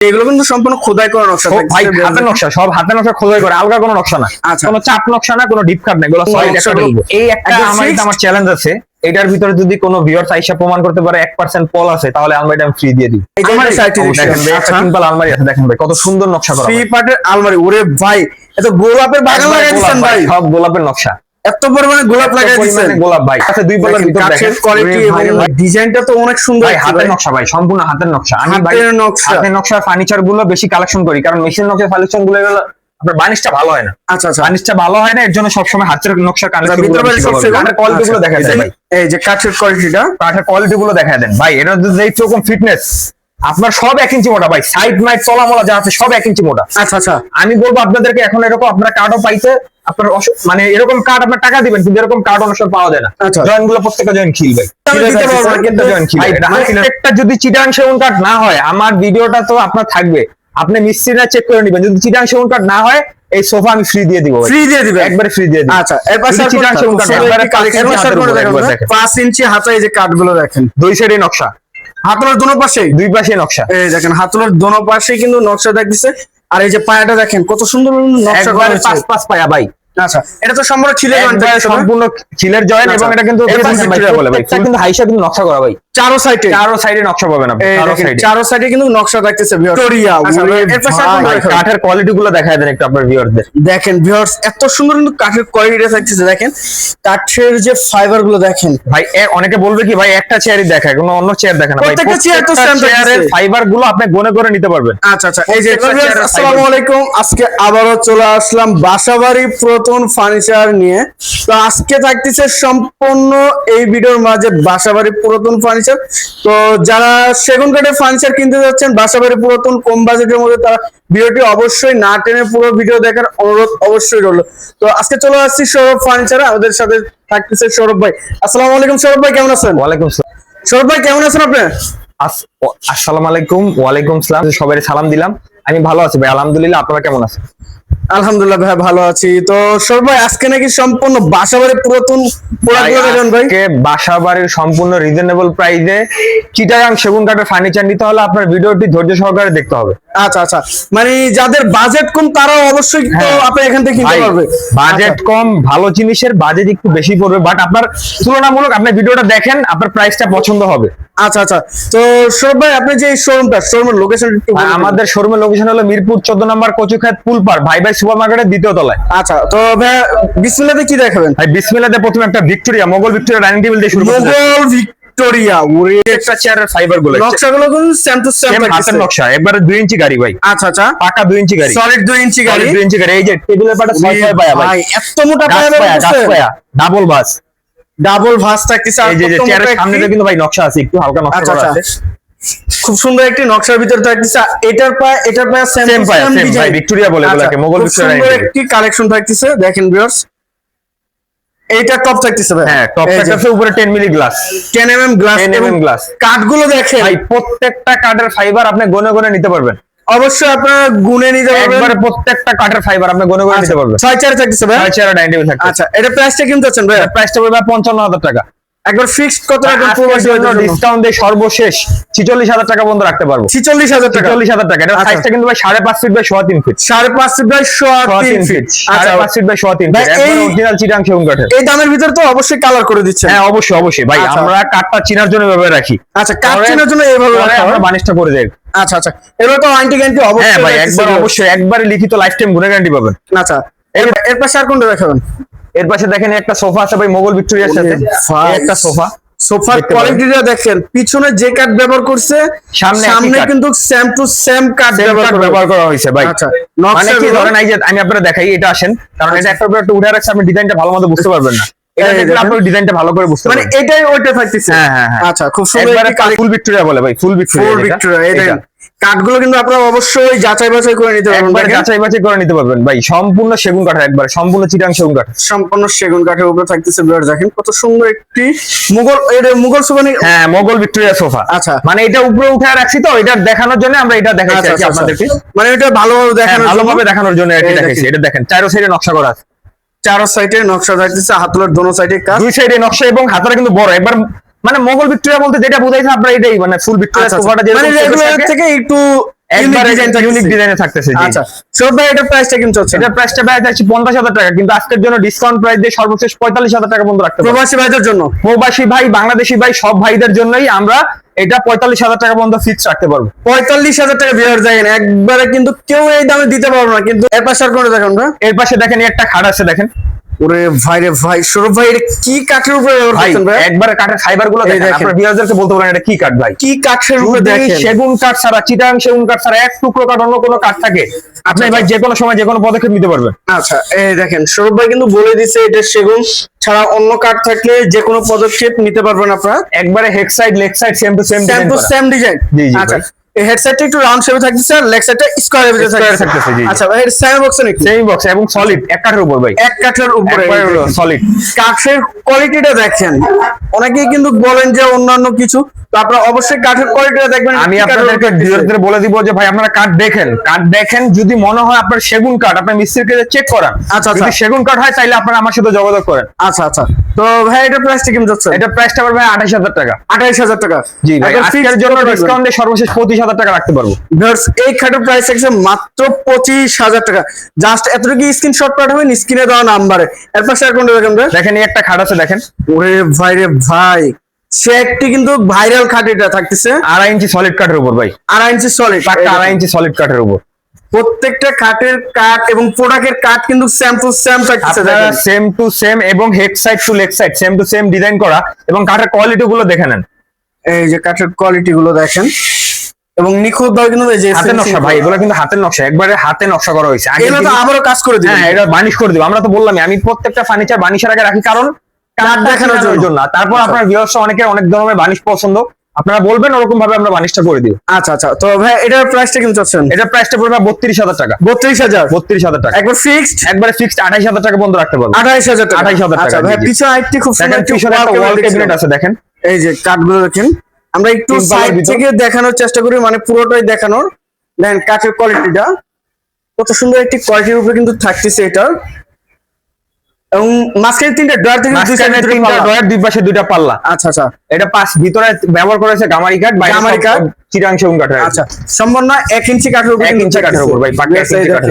এগুলো কিন্তু সম্পূর্ণ খোদাই করা নকশা ভাই হাতের নকশা সব হাতের নকশা খোদাই করে আলগা কোনো নকশা না। আচ্ছা। কোনো চাপ নকশা না কোনো ডিপ কাট না এগুলো এই একটা আমার আমার চ্যালেঞ্জ আছে। এটার ভিতরে যদি কোনো ভিউয়ার্স আইসা প্রমাণ করতে পারে এক পার্সেন্ট পল আছে তাহলে আলমারিটা আমি ফ্রি দিয়ে দিই। এই যে এ অবশ্যই। দেখেন ভাই, একটা আচ্ছা। সিম্পল আলমারি আছে দেখেন ভাই কত সুন্দর নকশা করা থ্রি পার্টের আলমারি। ওরে ভাই এত গোলাপের বাগান লাগাই দিচ্ছেন ভাই। সব গোলাপের নকশা। এত পরিমাণে গোলাপ লাগাই পরিমাণে গোলাপ ভাই। আচ্ছা দুই বলার ভিতর দেখেন। কোয়ালিটি এবং ডিজাইনটা তো অনেক সুন্দর ভাই হাতের নকশা ভাই সম্পূর্ণ হাতের নকশা। আমি ভাই হাতের নকশা। হাতের নকশা ফার্নিচারগুলো বেশি কালেকশন করি কারণ মেশিন নকশা কালেকশনগুলো আপনার বানিশটা ভালো হয় না। আচ্ছা আচ্ছা। বানিশটা ভালো হয় না এর জন্য সবসময় হাতের নকশা কালেকশন কোয়ালিটি গুলো আচ্ছা, দেখা যায় এই যে কাঠের কোয়ালিটিটা কাঠের কোয়ালিটি গুলো দেখা দেন। ভাই এটা যে রকম ফিটনেস আপনার সব এক ইঞ্চি মোটা ভাই। সাইড মাইড তলা মোলা যা আছে সব এক ইঞ্চি মোটা। আচ্ছা আচ্ছা। আমি বলব আপনাদেরকে এখন এরকম আপনারা কার্ডও পাইতে আপনার মানে এরকম কার্ড আপনার টাকা দিবেন কিন্তু এরকম কার্ড অনেক পাওয়া যায় না। আচ্ছা। জয়েনগুলো প্রত্যেকটা জয়েন খিল ভাই প্রত্যেকটা যদি চিটাং সেগুন কার্ড না হয় আমার ভিডিওটা তো আপনার থাকবে। আপনি মিস্ত্রিরা চেক করে নেবেন। যদি চিটাং সেগুন কার্ড না হয় এই সোফা আমি ফ্রি দিয়ে দিব ফ্রি দিয়ে দিবেন? একবারে ফ্রি দিয়ে দিব। আচ্ছা এর পাশে চিটাং? সেগুন কাঠ একবারে একটি কালেকশন পাঁচ এর পাশে আর ইঞ্চি কোনটা হাতের দেখাবো? উপরে দেখেন। পাঁচ ইঞ্চি হাতে এই যে কাঠগুলো দেখেন। দুই সাইডে নকশা। হাতলের দোনো পাশে দুই পাশে নকশা। এই দেখেন হাতলের দোনো পাশে কিন্তু নকশা দেখতেছে। আর এই যে পায়াটা দেখেন কত সুন্দর নকশা পাঁচ পাঁচ পায়া ভাই। আচ্ছা এটা তো সম্পূর্ণ ছিলে সম্পূর্ণ খিলের জয়েন। এবং এটা কিন্তু এর দেখেন পাশে ভাই, চিরা বলে ভাই, প্রত্যেকটা কিন্তু হাইসা কিন্তু নকশা করা ভাই। চারো সাইডে চারো সাইডে নকশা পাবেন আপনি চারো সাইডে চারো সাইডে কিন্তু নকশা দেখতেছে ভিক্টোরিয়া এর পাশে আর কোনটা ভাই, দেখাবো? কাঠের কোয়ালিটি গুলো দেখায় দেন একটু আপনার ভিউয়ারদের দেখেন ভিউয়ার্স এত সুন্দর কিন্তু কাঠের কোয়ালিটি থাকতেছে দেখেন। কাঠের যে ফাইবারগুলো দেখেন। ভাই অনেকে বলবে কি ভাই একটা চেয়ারই দেখায় কোনো অন্য চেয়ার দেখে না প্রত্যেকটা তো চেয়ারের ফাইবারগুলো আপনি গনে করে নিতে পারবেন। আচ্ছা আচ্ছা এই যে আসসালামু আলাইকুম আজকে আবারও চলে আসলাম বাসাবাড়ি পুরাতন ফার্নিচার নিয়ে। তো আজকে থাকতেছে সম্পূর্ণ এই ভিডিওর মাঝে বাসাবাড়ি পুরাতন ফার্নিচার তো যারা সেগুন কাঠের ফার্নিচার কিনতে যাচ্ছেন বাসাবাড়ি পুরাতন কম বাজেটের মধ্যে তারা ভিডিওটি অবশ্যই না টেনে পুরো ভিডিও দেখার অনুরোধ অবশ্যই রইল। তো আজকে চলে আসছি সৌরভ ফার্নিচারে আমাদের সাথে থাকতেছে সৌরভ ভাই। আসসালামু আলাইকুম সৌরভ ভাই কেমন আছেন? ওয়ালাইকুম আসসালাম সৌরভ ভাই কেমন আছেন আপনি? আসসালামু আলাইকুম ওয়ালাইকুম সালাম। সবাই সালাম দিলাম। আমি ভালো আছি ভাই আলহামদুলিল্লাহ আপনারা কেমন আছেন? আলহামদুলিল্লাহ ভাই ভালো আছি। তো সৌরভ ভাই আজকে নাকি সম্পূর্ণ পুরাতন প্রোডাক্টগুলো ভাই? আজকে বাসা বাড়ির সম্পূর্ণ রিজনেবল প্রাইসে চিটাগাং সেগুন কাঠের ফার্নিচার নিতে হলে আপনার ভিডিওটি ধৈর্য সহকারে দেখতে হবে। আচ্ছা আচ্ছা। মানে যাদের বাজেট কম তারাও অবশ্যই তো হ্যাঁ। আপনি এখান থেকে কিনতে পারবে। বাজেট আচ্ছা, কম ভালো জিনিসের বাজেট একটু বেশি পড়বে বাট আপনার তুলনামূলক আপনি ভিডিওটা দেখেন আপনার প্রাইসটা পছন্দ হবে। আচ্ছা আচ্ছা। তো সৌরভ ভাই আপনি যে শোরুমটা শোরুমের লোকেশন। আমাদের শোরুমের লোকেশন হলো মিরপুর চোদ্দ নম্বর কচুখাত পুলপার ভাই সুপার মার্কেটের দ্বিতীয় তলায়। আচ্ছা তো বিসমিল্লাতে কি দেখাবেন? ভাই বিসমিল্লাতে প্রথমে একটা Victoria Mughal Victoria dining table দিয়ে শুরু মোগল ভিক্টোরিয়া ওরে একটা চেয়ারের ফাইবারগুলো নকশাগুলো কিন্তু সেম টু সেম হাতের নকশা একবারে দুই ইঞ্চি গাড়ি ভাই। আচ্ছা আচ্ছা। পাকা ইঞ্চি গাড়ি। সলিড 2 ইঞ্চি গাড়ি। ইঞ্চি গাড়ি। এই যে টেবিলের পাটা ছয় ছয় পায়া ভাই। ভাই এত মোটা পায়া পায়া ডাবল বাস ডাবল ভাস থাকতেছে এই যে চেয়ারের কিন্তু ভাই নকশা আছে একটু হালকা নকশা আচ্ছা আচ্ছা। আছে। খুব সুন্দর একটি নকশার ভিতরে থাকতেছে এটার পায়ে এটার পায়ে সেম পায়া, ভাই, ভিক্টোরিয়া বলে এগুলাকে, মোগল ভিক্টোরিয়া সুন্দর একটি কালেকশন থাকতেছে দেখেন ভিউয়ার্স এইটা টপ থাকতেছে ভাই। হ্যাঁ টপ আছে উপরে 10 মিলি গ্লাস 10 mm গ্লাস 10 এবং mm গ্লাস কাঠগুলো দেখেন। ভাই প্রত্যেকটা কাঠের ফাইবার আপনি গনে গনে নিতে পারবেন। অবশ্যই আপনারা গুনে নিতে পারবেন। একবারে প্রত্যেকটা কাঠের ফাইবার আপনি গনে গনে নিতে পারবেন। ছয় চার থাকতেছে ভাই? ছয় চেয়ার ডাইনিং টেবিল থাকবে আচ্ছা এটা প্রাইসটা কিন্তু আছেন ভাই? প্রাইসটা পঞ্চান্ন হাজার টাকা। একবার ফিক্সড কত রাখবেন প্রবাসী ডিসকাউন্ট দিয়ে সর্বশেষ ছিচল্লিশ হাজার টাকা বন্ধ রাখতে পারব। ছিচল্লিশ হাজার টাকা। ছিচল্লিশ হাজার টাকা। এটা আচ্ছা। সাইজটা কিন্তু ভাই সাড়ে পাঁচ ফিট বাই সোয়া তিন ফিট সাড়ে পাঁচ ফিট বাই সোয়া সোয়া তিন তিন ফিট ফিট আচ্ছা। সাড়ে পাঁচ ফিট বাই ফিট এই- অরিজিনাল চিটাং সেগুন কাঠের। এই দামের ভিতরে তো অবশ্যই কালার করে দিচ্ছে হ্যাঁ অবশ্যই অবশ্যই। ভাই আচ্ছা। আমরা কাঠটা চিনার জন্য এভাবে রাখি। আচ্ছা কাঠ চেনার জন্য এইভাবে পরে রাখা আমরা বানিশটা করে দেই। আচ্ছা আচ্ছা। এবার তো ওয়ারেন্টি গ্যারান্টি অবশ্যই হ্যাঁ ভাই একবার অবশ্যই একবারে লিখিত লাইফ টাইম গুনে গ্যারান্টি পাবেন। আচ্ছা। এর এর পাশে আর কোনটা দেখাবেন? এর পাশে দেখেন একটা সোফা আছে ভাই মোগল ভিক্টোরিয়ার সাথে। একটা সোফা। সোফার কোয়ালিটিটা দেখেন পিছনে যে কাঠ ব্যবহার করছে সামনে সামনে কিন্তু সেম টু সেম কাঠ ব্যবহার করা হয়েছে ভাই। আচ্ছা, মানে কি ধরেন এই যে আমি আপনারা দেখাই এটা আসেন। কারণ এটা একটা একটা উঠে রাখছে আপনি ডিজাইনটা ভালো মতো বুঝতে পারবেন না। ডিজাইনটা ভালো করে বুঝতে মানে এটাই ওইটা থাকতেছে হ্যাঁ, হ্যাঁ, হ্যাঁ। আচ্ছা খুব সুন্দর ফুল ভিক্টোরিয়া বলে ভাই ফুল ভিক্টোরিয়া ফুল ভিক্টোরিয়া কাঠগুলো কিন্তু আপনারা অবশ্যই যাচাই বাছাই করে নিতে পারবেন একবারে। যাচাই বাছাই করে নিতে পারবেন ভাই সম্পূর্ণ সেগুন কাঠের একবারে সম্পূর্ণ চিটাং সেগুন কাঠ সম্পূর্ণ সেগুন কাঠের উপরে থাকতেছে বিরাট দেখেন কত সুন্দর একটি মুঘল এটা মুঘল সুবানি হ্যাঁ মোগল ভিক্টোরিয়া সোফা আচ্ছা। মানে এটা উপরে উঠে রাখছি তো এটা দেখানোর জন্য আমরা এটা দেখাইছি আচ্ছা আচ্ছা, আপনাদেরকে। মানে এটা ভালোভাবে হ্যাঁ, দেখানোর জন্য ভালোভাবে দেখানোর জন্য এটা দেখেন। এটা দেখেন চারো সাইডে নকশা করা আছে চারো সাইডে নকশা থাকতেছে হাতলের দোনো সাইডে কাজ দুই সাইডে নকশা এবং হাতাটা কিন্তু বড় একবার মানে মোগল ভিক্টোরিয়া বলতে যেটা বোঝাইছে আপনারা এটাই মানে ফুল ভিক্টোরিয়া আচ্ছা, আচ্ছা। সোফাটা যেরকম মানে থেকে একটু। ইউনিক ডিজাইনে থাকতেছে। আচ্ছা। সব ভাই এটা প্রাইসটা কেমন চলছে। এটা প্রাইসটা ব্যয় যাচ্ছে পঞ্চাশ হাজার টাকা কিন্তু আজকের জন্য ডিসকাউন্ট প্রাইস দিয়ে সর্বশেষ পঁয়তাল্লিশ হাজার টাকা বন্ধ রাখতে প্রবাসী ভাইদের জন্য? প্রবাসী ভাই বাংলাদেশি ভাই সব ভাইদের জন্যই আমরা এটা পঁয়তাল্লিশ হাজার টাকা পর্যন্ত ফিক্স রাখতে পারব। পঁয়তাল্লিশ হাজার টাকা বিয়ার একবারে কিন্তু কেউ এই দামে দিতে পারব না কিন্তু এর পাশে আর কোনটা দেখেন এর পাশে দেখেন একটা খাট আছে দেখেন। ওরে ভাই রে ভাই সৌরভ ভাই এটা কি কাঠের উপরে করছেন ভাই? একবারে কাঠের ফাইবারগুলো দেখেন। আপনার বিয়ারদেরকে বলতে পারেন এটা কি কাঠ ভাই? কি কাঠের উপরে দেখেন। সেগুন কাঠ ছাড়া চিটাং সেগুন কাঠ ছাড়া এক টুকরো কাঠ অন্য কোনো কাঠ থাকে। আপনি ভাই যে কোনো সময় যে কোনো পদক্ষেপ নিতে পারবেন। আচ্ছা এই দেখেন সৌরভ ভাই কিন্তু বলে দিছে এটা সেগুন ছাড়া অন্য কাঠ থাকলে যে কোনো পদক্ষেপ নিতে পারবেন আপনারা। একবারে head side leg side same to same same to same design আচ্ছা। এই হেডসেটটা একটু রাউন্ড শেপে থাকতেছে আর লেগ সাইডটা স্কয়ার শেপে থাকতেছে। জি। আচ্ছা ভাই সেম বক্স নাকি সেম বক্স এবং সলিড এক কাঠের উপর ভাই। এক কাঠের উপরে সলিড কাঠের কোয়ালিটিটা দেখেন। অনেকেই কিন্তু বলেন যে অন্যান্য কিছু। তো আপনারা অবশ্যই কাঠের কোয়ালিটিটা দেখবেন। আমি আপনাদেরকে বলে দিব যে ভাই আপনারা কাঠ দেখেন। কাঠ দেখেন যদি মনে হয় আপনার সেগুন কাঠ আপনার মিস্ত্রিকে চেক করান। আচ্ছা, আচ্ছা। যদি সেগুন কাঠ হয় তাহলে আপনারা আমার সাথে যোগাযোগ করেন। আচ্ছা আচ্ছা। তো ভাই এটা প্রাইসটা কেমন যাচ্ছে? এটা প্রাইসটা আঠাশ হাজার টাকা। আঠাইশ হাজার টাকা। জি ভাই আজকের জন্য? ডিসকাউন্টে সর্বশেষ পঁচিশ হাজার টাকা রাখতে পারব। এই খাটের প্রাইস থাকছে মাত্র পঁচিশ হাজার টাকা। জাস্ট এতটুকু স্ক্রিনশট পাঠাবেন স্ক্রিনে দেওয়া নাম্বারে এর পাশে আর কোনটা দেখেন দেখেন এই একটা খাট আছে দেখেন। ওরে ভাই রে ভাই। সে একটি কিন্তু ভাইরাল খাট এটা থাকতেছে। আড়াই ইঞ্চি সলিড কাঠের উপর ভাই। আড়াই ইঞ্চি সলিড আড়াই ইঞ্চি সলিড কাঠের উপর। প্রত্যেকটা কাঠের কাঠ এবং প্রোডাক্টের কাঠ কিন্তু সেম টু সেম আপনারা সেম টু সেম এবং head side to leg side same to same design করা এবং কাঠের কোয়ালিটি গুলো দেখে নেন। এই যে কাঠের কোয়ালিটি গুলো দেখেন। এবং নিখুঁত ভাবে কিন্তু এই যে হাতের নকশা ভাই এগুলো কিন্তু হাতের নকশা একবারে হাতে নকশা করা হয়েছে। আগে তো আবারও কাজ করে দিবেন। হ্যাঁ এটা বানিশ করে দিব। আমরা তো বললাম আমি প্রত্যেকটা ফার্নিচার বানিশের আগে রাখি কারণ কাঠ দেখানোর জন্য। তারপর আচ্ছা। আপনার ভিউয়ার্স অনেকের অনেক ধরনের বানিশ পছন্দ। আপনারা বলবেন ওরকম ভাবে আমরা বানিশটা করে দিব আচ্ছা আচ্ছা। তো ভাই এটার প্রাইসটা কিন্তু চাচ্ছেন? এটা প্রাইসটা পড়বে বত্রিশ হাজার টাকা। বত্রিশ হাজার? বত্রিশ হাজার টাকা। একবার ফিক্সড একবারে ফিক্সড আঠাইশ হাজার টাকা বন্ধ রাখতে পারব। আঠাইশ হাজার টাকা। 28,000 টাকা, আচ্ছা ভাই। পিছনে আরেকটি খুব সুন্দর ওয়াল ক্যাবিনেট আছে। দেখেন। এই যে কাঠগুলো দেখেন। আমরা একটু সাইড থেকে দেখানোর চেষ্টা করি মানে পুরোটাই দেখানোর। দেখেন কাঠের কোয়ালিটিটা কত সুন্দর একটি কোয়ালিটির উপরে কিন্তু থাকতেছে এটা। এবং মাঝখানে তিনটা ডয়ার থেকে তিনটা ডয়ার দুই পাশে দুইটা পাল্লা। আচ্ছা আচ্ছা। এটা পাশ ভিতরে ব্যবহার করেছে গামারি কাঠ গামারি কাঠ। চিরাং সেগুন কাঠের আচ্ছা সম্পূর্ণ এক ইঞ্চি কাঠের উপরে এক ইঞ্চি কাঠের উপর ভাই,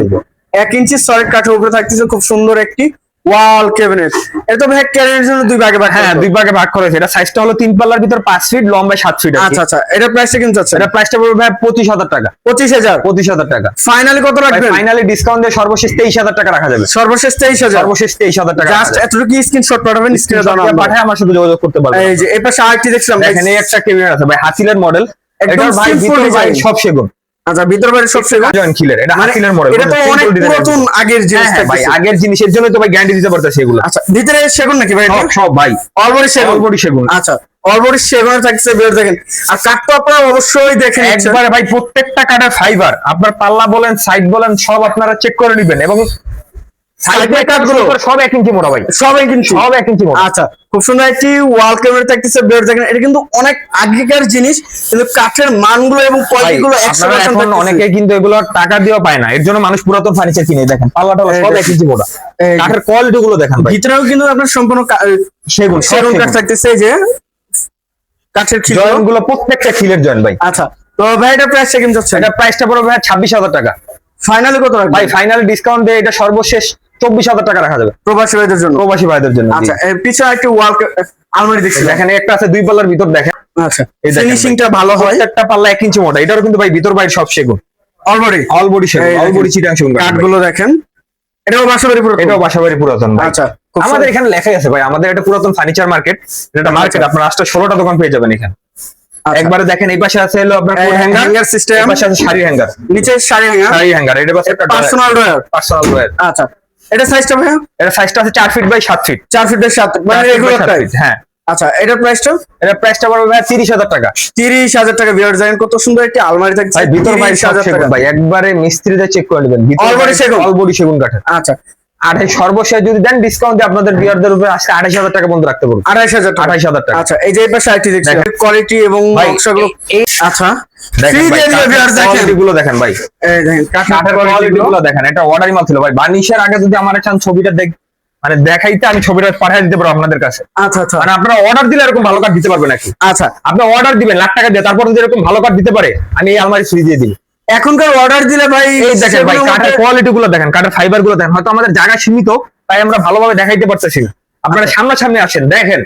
উপর। এক ইঞ্চি সলিড কাঠের উপরে থাকতেছে খুব সুন্দর একটি ওয়াল ক্যাবিনেট এটা ভাই ক্যাবিনেটের জন্য দুই ভাগে ভাগ হ্যাঁ দুই ভাগে ভাগ করেছে। এটা সাইজটা হলো তিন পাল্লার ভিতর পাঁচ ফিট লম্বায় সাত ফিট আচ্ছা আচ্ছা। এটা প্রাইসটা কিন্তু যাচ্ছে। এটা প্রাইসটা পড়বে ভাই পঁচিশ হাজার টাকা। পঁচিশ হাজার? পঁচিশ হাজার টাকা। ফাইনালি কত রাখবেন? ফাইনালি ডিসকাউন্ট দিয়ে সর্বশেষ তেইশ হাজার টাকা রাখা যাবে। সর্বশেষ তেইশ হাজার। সর্বশেষ তেইশ হাজার টাকা জাস্ট এতটুকু স্ক্রিনশট পাঠাবেন স্ক্রিনে দাও নাম্বার পাঠায় আমার সাথে যোগাযোগ করতে পারবে এই যে এই পাশে আরেকটি দেখছিলাম এই একটা কেবিনেট আছে ভাই হাসিলের মডেল একদম ভাই সব সেগুন। আচ্ছা ভিতর বাইরে সব সেগুন জয়েন্ট খিলের এটা মানে মডেল এটা তো অনেক পুরাতন আগের জিনিস হ্যাঁ ভাই আগের জিনিসের জন্য তো ভাই গ্যারান্টি দিতে পারতেছে এগুলো। আচ্ছা ভিতরে সেগুন নাকি ভাই সব সব ভাই। অলবডি সেগুন। অলবডি সেগুন। আচ্ছা অলবডি সেগুন থাকছে বের দেখেন। আর কাঠটা আপনারা অবশ্যই দেখেন একবারে ভাই প্রত্যেকটা কাঠের ফাইবার আপনার পাল্লা বলেন সাইড বলেন সব আপনারা চেক করে নেবেন। এবং সাইড সব এক ইঞ্চি মোটা ভাই। সবাই কিন্তু সব এক ইঞ্চি মোটা। আচ্ছা খুব সুন্দর একটি ওয়াল ক্যামেরা থাকতেছে বের দেখেন এটা কিন্তু অনেক আগেকার জিনিস কিন্তু কাঠের মানগুলো এবং ভাই, কোয়ালিটি গুলো এখন অনেকে কিন্তু এগুলো টাকা দিয়েও পায় না এর জন্য মানুষ পুরাতন ফার্নিচার কিনে দেখেন পাল্লাটা সব। এক ইঞ্চি মোটা কাঠের কোয়ালিটি গুলো দেখেন ভাই। ভিতরেও কিন্তু আপনার সম্পূর্ণ সেগুন সেগুন কাঠ। থাকতেছে যে কাঠের জয়েন্টগুলো প্রত্যেকটা খিলের জয়েন্ট ভাই। আচ্ছা তো ভাই এটা প্রাইসটা যাচ্ছে এটা প্রাইসটা পড়বে ভাই ছাব্বিশ হাজার টাকা। ফাইনালি কত ভাই ফাইনাল ডিসকাউন্ট দিয়ে এটা সর্বশেষ চব্বিশ হাজার টাকা রাখা যাবে। প্রবাসী ভাইদের জন্য। প্রবাসী ভাইদের জন্য আচ্ছা পিছনে একটি ওয়াল আলমারি দেখছি। দেখেন একটা আছে দুই পাল্লার ভিতর দেখেন। আচ্ছা ফিনিশিংটা ভালো হয়। প্রত্যেকটা পাল্লা এক ইঞ্চি মোটা। এটারও কিন্তু ভাই ভিতর বাইরে সব সেগুন। অলরেডি অল বডি সেগুন। এই অল দেখেন। বডি চিটাং সেগুন কাঠগুলো দেখেন। এটাও বাসাবাড়ি পুরো এটাও বাসাবাড়ি পুরাতন আচ্ছা আমাদের এখানে লেখাই আছে ভাই আমাদের এটা পুরাতন ফার্নিচার মার্কেট এটা মার্কেট আপনার আটটা ষোলোটা দোকান পেয়ে যাবেন এখানে। আচ্ছা। একবারে দেখেন এই পাশে আছে হলো আপনার হ্যাঙ্গার। সিস্টেম পাশে আছে শাড়ি হ্যাঙ্গার নিচে শাড়ি হ্যাঙ্গার শাড়ি হ্যাঙ্গার এটা পাশে একটা পার্সোনাল ড্রয়ার পার্সোনাল ড্রয়ার আচ্ছা। এটা সাইজটা ভাইয়া? এটা সাইজটা আছে চার ফিট বাই সাত ফিট চার ফিটের সাত মানে রেগুলার টাইপ হ্যাঁ। আচ্ছা এটা প্রাইসটা এটা প্রাইসটা পড়বে ভাই তিরিশ হাজার টাকা। তিরিশ হাজার টাকা বিয়ার ডিজাইন কত সুন্দর একটি আলমারি থাকছে। ভাই ভিতর ভাই 30,000 টাকা। ভাই একবারে মিস্ত্রিদের চেক করে নেবেন। All body সেগুন? অল বডি সেগুন কাঠের। আচ্ছা। আর সর্বশেষ যদি দেন ডিসকাউন্ট দিয়ে আপনাদের বিয়ারদের উপরে আজকে আঠাশ হাজার টাকা বন্ধ রাখতে পারব আঠাইশ হাজার টাকা। আঠাইশ হাজার টাকা। আচ্ছা এই যে পাশে আইটি দেখছি কোয়ালিটি এবং নকশাগুলো। আচ্ছা। দেখেন ভাই, কাঠের দেখেন। এটা অর্ডারই মাল ছিল ভাই। বানিশের আগে যদি আমার ছবিটা দেখ মানে দেখাইতে আমি ছবিটা পাঠিয়ে দিতে পারব আপনাদের কাছে। আচ্ছা আচ্ছা। মানে আপনারা অর্ডার দিলে এরকম ভালো কাঠ দিতে পারবেন নাকি? আচ্ছা। আপনি অর্ডার দিবেন লাখ টাকা দিয়ে তারপর যদি এরকম ভালো কাঠ দিতে পারে আমি এই আলমারি ফ্রি দিয়ে দিই। এখনকার অর্ডার দিলে ভাই এই দেখেন ভাই কাঠের কোয়ালিটি গুলো দেখেন কাঠের ফাইবারগুলো দেখেন। হয়তো আমাদের জায়গা সীমিত তাই আমরা ভালোভাবে দেখাইতে পারতেছি না। আপনারা সামনাসামনি আসেন দেখেন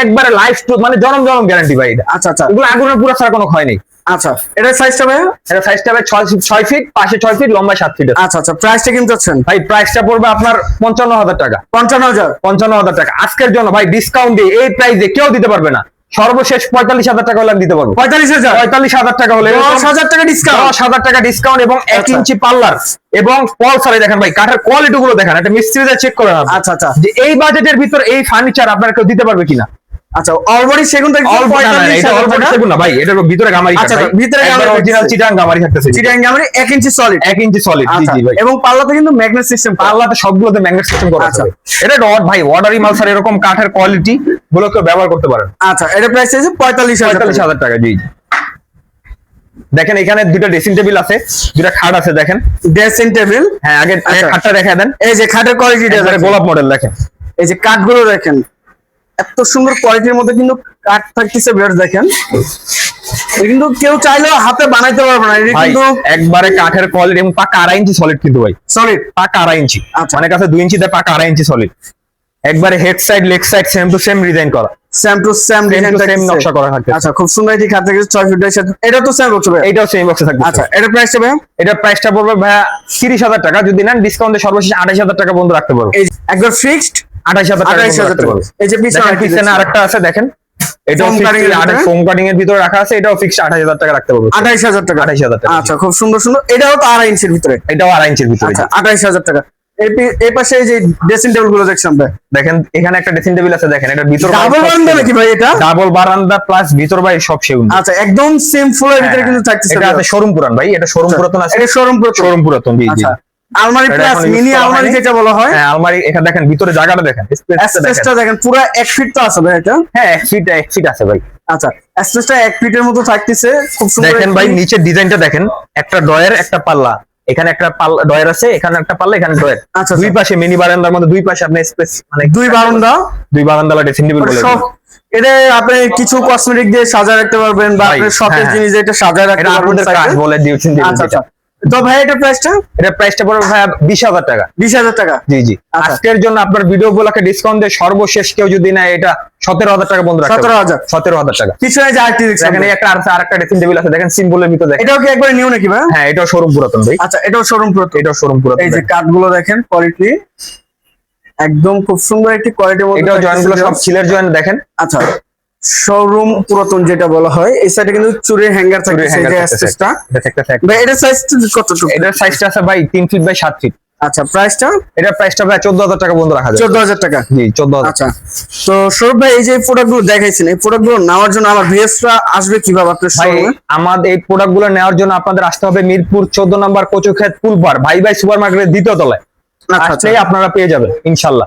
একবারে লাইভ মানে জনম জনম গ্যারান্টি ভাই আচ্ছা আচ্ছা। এগুলো আগুনের পুরো ছাড়া কোনো ক্ষয় নেই। আচ্ছা এটা সাইজটা ভাই এটা সাইজটা হবে ছয় ছয় ফিট পাশে ছয় ফিট লম্বা সাত ফিট আচ্ছা আচ্ছা প্রাইসটা কিন্তু আছেন। ভাই প্রাইসটা পড়বে আপনার পঞ্চান্ন হাজার টাকা। পঞ্চান্ন হাজার। পঞ্চান্ন হাজার টাকা। আজকের জন্য ভাই ডিসকাউন্ট দিয়ে এই প্রাইসে কেউ দিতে পারবে না। সর্বশেষ পঁয়তাল্লিশ হাজার টাকা হলে আমি দিতে পারব। পঁয়তাল্লিশ হাজার? পঁয়তাল্লিশ হাজার টাকা হলে দশ হাজার টাকা ডিসকাউন্ট দশ হাজার টাকা ডিসকাউন্ট এবং এক আচ্ছা। ইঞ্চি পার্লার এবং পলসারে দেখেন ভাই কাঠের কোয়ালিটি গুলো দেখেন একটা মিস্ত্রিদের চেক করে। আচ্ছা আচ্ছা। যে এই বাজেটের ভিতর এই ফার্নিচার আপনারা কেউ দিতে পারবে কিনা? আচ্ছা সেগুন না ভাই এটার ভিতরে গামারি আচ্ছা, ভিতরে গামারি চিটাং গামারি থাকতেছে চিটাং গামারি এক ইঞ্চি সলিড ইঞ্চি সলিড জি আচ্ছা জি ভাই। এবং পাল্লাতে কিন্তু ম্যাগনেট সিস্টেম পাল্লাতে সবগুলোতে ম্যাগনেট সিস্টেম করা আছে আচ্ছা। ভাই। এটা রড ভাই অর্ডারি মাল স্যার এরকম কাঠের কোয়ালিটি গুলো কেউ ব্যবহার করতে পারেন আচ্ছা এটা প্রাইস আছে পঁয়তাল্লিশ হাজার টাকা। জি জি। দেখেন এখানে দুটো ড্রেসিং টেবিল আছে দুটো খাট আছে দেখেন। ড্রেসিং টেবিল হ্যাঁ আগে। খাটটা দেখা দেন। এই যে খাটের কোয়ালিটিটা এবারে গোলাপ মডেল দেখেন। এই যে কাঠগুলো দেখেন। এত সুন্দর কোয়ালিটির মধ্যে কিন্তু কাঠ থাকতেছে বের দেখেন। কিন্তু কেউ চাইলেও হাতে বানাইতে পারবে না। কিন্তু একবারে কাঠের কোয়ালিটি এবং পাকা আড়াই ইঞ্চি সলিড কিন্তু ভাই। সলিড পাকা আড়াই ইঞ্চি আচ্ছা। মানে কাছে দুই ইঞ্চিতে পাকা আড়াই ইঞ্চি সলিড একবারে head side leg side same to same design করা। Same to same design same নকশা করা থাকে। আচ্ছা খুব সুন্দর এটি খাট থেকে ছয় ফিটের সাথে এটা তো সেম বক্স ভাই? এইটাও সেম বক্সে থাকবে আচ্ছা এটা প্রাইসটা ভাই? এটা প্রাইসটা পড়বে তিরিশ হাজার টাকা। যদি নেন ডিসকাউন্টে সর্বশেষ আঠাশ হাজার টাকা বন্ধ রাখতে পারব। একবার ফিক্সড আঠাশ হাজার টাকা। হাজার এই যে পিছনে আরেকটা আছে দেখেন। ভিতরে? ফোম কাটিং এর ভিতরে রাখা আছে এটাও ফিক্স আঠাশ হাজার টাকা রাখতে পারব। আঠাইশ হাজার টাকা। 28,000 টাকা। আচ্ছা খুব সুন্দর সুন্দর। এটাও তো আড়াই ইঞ্চির ভিতরে? এটাও আড়াই ইঞ্চির ভিতরে। আচ্ছা আঠাইশ হাজার টাকা। এই পাশে যে ড্রেসিং টেবিলগুলো ভাই দেখেন এখানে একটা ড্রেসিং টেবিল আছে দেখেন এটা ভিতর ডাবল বারান্দা নাকি ভাই এটা? ডাবল বারান্দা প্লাস ভিতর বাই সব সেগুন। আচ্ছা একদম সেম ফুলের ভিতরে কিন্তু থাকতেছে এটা আছে শোরুম পুরান ভাই এটা শোরুম পুরাতন আছে। এটা শোরুম পুরো শোরুম পুরাতন জি জি। আচ্ছা আলমারি প্লাস মিনি আলমারি যেটা বলা হয়। হ্যাঁ আলমারি এখানে দেখেন ভিতরে জায়গাটা দেখেন স্পেসটা দেখেন। পুরো ফিট তো আছে ভাই এটা? হ্যাঁ ফিট ফিট আছে ভাই। আচ্ছা স্পেসটা ফিটের মতো থাকতেছে খুব সুন্দর দেখেন ভাই নিচের ডিজাইনটা দেখেন একটা ডয়ের একটা পাল্লা। এখানে একটা পাল্লা ডয়ের আছে এখানে একটা পাল্লা এখানে ডয়ের আচ্ছা, দুই আচ্ছা। পাশে মিনি বারান্দার মধ্যে দুই পাশে আপনি স্পেস মানে দুই বারান্দা? দুই বারান্দা ড্রেসিং টেবিল বলে এটা আপনি কিছু কসমেটিক দিয়ে সাজা রাখতে পারবেন বা ভাই, আপনার শখের হ্যাঁ, জিনিস এটা সাজা রাখতে পারবেন বলে দিয়েছেন আচ্ছা। তো ভাই এটা প্রাইসটা এটা প্রাইসটা পড়বে ভাই বিশ হাজার টাকা। বিশ হাজার টাকা? জি জি। আচ্ছা। আজকের জন্য আপনার ভিডিও গুলাকে ডিসকাউন্ট দিয়ে সর্বশেষ কেউ যদি নেয় এটা সতেরো হাজার টাকা বন্ধ রাখতে 17,000 সতেরো হাজার। টাকা। পিছনে যে দেখছেন দেখেন একটা আর আরেকটা ড্রেসিং টেবিল আছে। দেখেন সিম্বলের ভিতরে দেখেন। এটাও কি একবার নিউ নাকি ভাই? হ্যাঁ এটাও শোরুম পুরাতন ভাই। আচ্ছা এটাও শোরুম পুরো এটাও শোরুম পুরাতন এই যে। কাঠগুলো দেখেন কোয়ালিটি একদম খুব সুন্দর একটি কোয়ালিটির মধ্যে এটাও জয়েন্টগুলো সব ছিলের জয়েন্ট দেখেন। আচ্ছা। শোরুম পুরাতন যেটা বলা হয় এই সাইডে কিন্তু চুরির হ্যাঙ্গার থাকতেছে hanger যে। অ্যাসেসটা এটা। ভাই এটা সাইজ কতটুকু? এটার সাইজটা আছে ভাই তিন ফিট বাই সাত ফিট আচ্ছা প্রাইসটা এটার প্রাইসটা ভাই চোদ্দ হাজার টাকা বন্ধ রাখা যায় চোদ্দ হাজার টাকা? জি চোদ্দ হাজার আচ্ছা। তো সৌরভ ভাই এই যে প্রোডাক্টগুলো দেখাইছেন এই প্রোডাক্টগুলো নেওয়ার জন্য আমার ভিএসরা আসবে কীভাবে আপনার ভাই শোরুমে আমাদের এই প্রোডাক্টগুলো নেওয়ার জন্য আপনাদের আসতে হবে মিরপুর চোদ্দ নম্বর কচুক্ষেত পুলপার ভাই ভাই সুপার মার্কেটের দ্বিতীয় তলায়। আচ্ছা, আসলেই আপনারা পেয়ে যাবেন ইনশাল্লাহ।